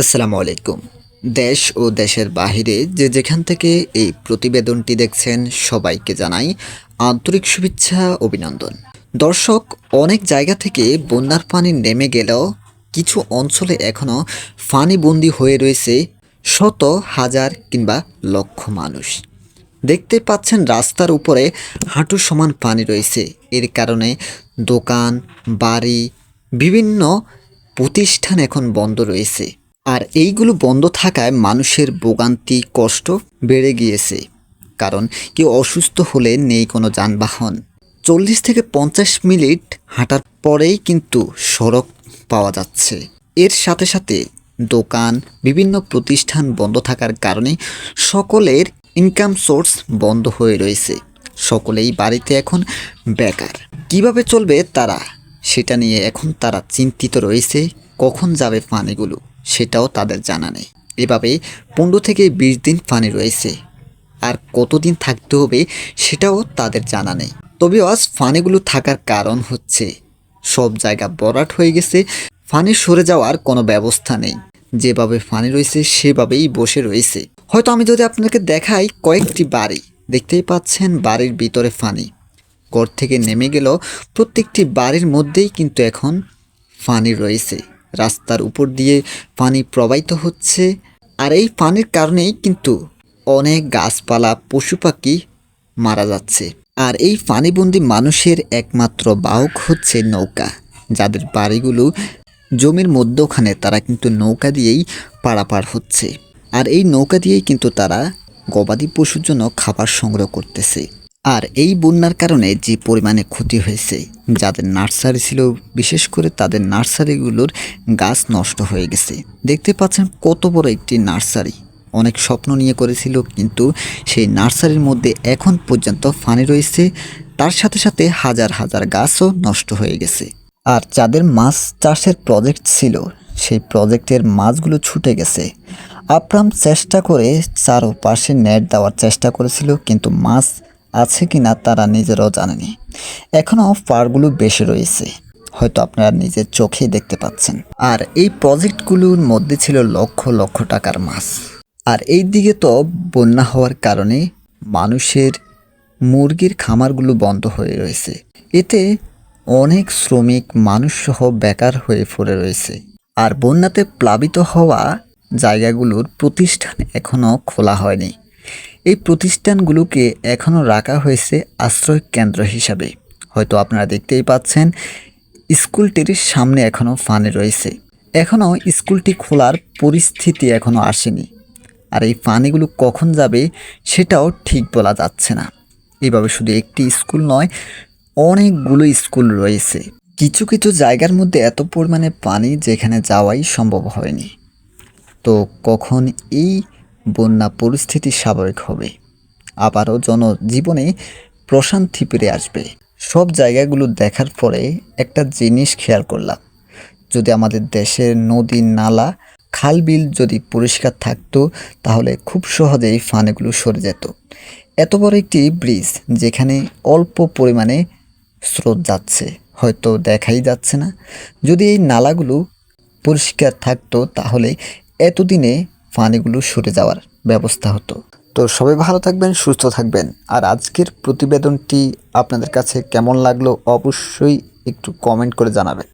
আসসালামু আলাইকুম। দেশ ও দেশের বাহিরে যে যেখান থেকে এই প্রতিবেদনটি দেখছেন, সবাইকে জানাই আন্তরিক শুভেচ্ছা, অভিনন্দন। দর্শক, অনেক জায়গা থেকে বন্যার পানি নেমে গেলেও কিছু অঞ্চলে এখনও ফানিবন্দি হয়ে রয়েছে শত হাজার কিংবা লক্ষ মানুষ। দেখতে পাচ্ছেন রাস্তার উপরে হাঁটু সমান পানি রয়েছে। এর কারণে দোকান, বাড়ি, বিভিন্ন প্রতিষ্ঠান এখন বন্ধ রয়েছে। আর এইগুলো বন্ধ থাকায় মানুষের ভোগান্তি, কষ্ট বেড়ে গিয়েছে। কারণ কেউ অসুস্থ হলে নেই কোনো যানবাহন। চল্লিশ থেকে পঞ্চাশ মিনিট হাঁটার পরেই কিন্তু সড়ক পাওয়া যাচ্ছে। এর সাথে সাথে দোকান, বিভিন্ন প্রতিষ্ঠান বন্ধ থাকার কারণে সকলের ইনকাম সোর্স বন্ধ হয়ে রয়েছে। সকলেই বাড়িতে এখন বেকার। কীভাবে চলবে তারা, সেটা নিয়ে এখন তারা চিন্তিত রয়েছে। কখন যাবে পানিগুলো? সেটাও তাদের জানা নেই। এভাবে পনেরো থেকে বিশ দিন পানি রয়েছে। আর কতদিন থাকতে হবে সেটাও তাদের জানা নেই। তবে আজ ফানিগুলো থাকার কারণ হচ্ছে, সব জায়গা বরাট হয়ে গেছে ফানি সরে যাওয়ার কোনো ব্যবস্থা নেই। যেভাবে ফানি রয়েছে, সেভাবেই বসে রয়েছে। হয়তো আমি যদি আপনাকে দেখাই কয়েকটি বাড়ি, দেখতেই পাচ্ছেন বাড়ির ভিতরে ফানি ঘর থেকে নেমে গেল প্রত্যেকটি বাড়ির মধ্যেই কিন্তু এখন ফানি রয়েছে। রাস্তার উপর দিয়ে পানি প্রবাহিত হচ্ছে। আর এই পানির কারণেই কিন্তু অনেক গাছপালা, পশু পাখি মারা যাচ্ছে। আর এই পানিবন্দি মানুষের একমাত্র বাহক হচ্ছে নৌকা। যাদের বাড়িগুলো জমির মধ্যখানে তারা কিন্তু নৌকা দিয়েই পারাপার হচ্ছে। আর এই নৌকা দিয়েই কিন্তু তারা গবাদি পশুর জন্য খাবার সংগ্রহ করতেছে। আর এই বন্যার কারণে যে পরিমাণে ক্ষতি হয়েছে, যাদের নার্সারি ছিল, বিশেষ করে তাদের নার্সারিগুলোর গাছ নষ্ট হয়ে গেছে। দেখতে পাচ্ছেন কত বড় একটি নার্সারি। অনেক স্বপ্ন নিয়ে করেছিল, কিন্তু সেই নার্সারির মধ্যে এখন পর্যন্ত ফানি রয়েছে। তার সাথে সাথে হাজার হাজার গাছও নষ্ট হয়ে গেছে। আর যাদের মাছ চাষের প্রজেক্ট ছিল, সেই প্রজেক্টের মাছগুলো ছুটে গেছে। আপ্রাম চেষ্টা করে চারোপাশে নেট দেওয়ার চেষ্টা করেছিল, কিন্তু মাছ আছে কি না তারা নিজেরাও জানেনি। এখনও পারগুলো বেশি রয়েছে। হয়তো আপনারা নিজের চোখেই দেখতে পাচ্ছেন। আর এই প্রজেক্টগুলোর মধ্যে ছিল লক্ষ লক্ষ টাকার মাছ। আর এই দিকে তো বন্যা হওয়ার কারণে মানুষের মুরগির খামারগুলো বন্ধ হয়ে রয়েছে। এতে অনেক শ্রমিক, মানুষসহ বেকার হয়ে পড়ে রয়েছে। আর বন্যাতে প্লাবিত হওয়া জায়গাগুলোর প্রতিষ্ঠান এখনও খোলা হয়নি। এই প্রতিষ্ঠানগুলোকে এখনও রাখা হয়েছে আশ্রয় কেন্দ্র হিসাবে। হয়তো আপনারা দেখতেই পাচ্ছেন, স্কুলটির সামনে এখনও ফানি রয়েছে। এখনও স্কুলটি খোলার পরিস্থিতি এখনও আসেনি। আর এই ফানিগুলো কখন যাবে সেটাও ঠিক বলা যাচ্ছে না। এইভাবে শুধু একটি স্কুল নয়, অনেকগুলো স্কুল রয়েছে। কিছু কিছু জায়গার মধ্যে এত পরিমাণে পানি যেখানে যাওয়াই সম্ভব হয়নি। তো কখন এই বন্যা পরিস্থিতি স্বাভাবিক হবে। আবারও জনজীবনে প্রশান্তি ফিরে আসবে। সব জায়গাগুলো দেখার পরে একটা জিনিস খেয়াল করলাম। যদি আমাদের দেশের নদী নালা খাল বিল যদি পরিষ্কার থাকতো, তাহলে খুব সহজেই ফানেগুলো সরে যেত। এত বড় একটি ব্রিজ যেখানে অল্প পরিমাণে স্রোত যাচ্ছে, হয়তো দেখাই যাচ্ছে না। যদি এই নালাগুলো পরিষ্কার থাকতো, তাহলে এতদিনে পানিগুলো সরে যাওয়ার ব্যবস্থা হতো। তো সবাই ভালো থাকবেন, সুস্থ থাকবেন। আর আজকের প্রতিবেদনটি আপনাদের কাছে কেমন লাগল অবশ্যই একটু কমেন্ট করে জানাবেন।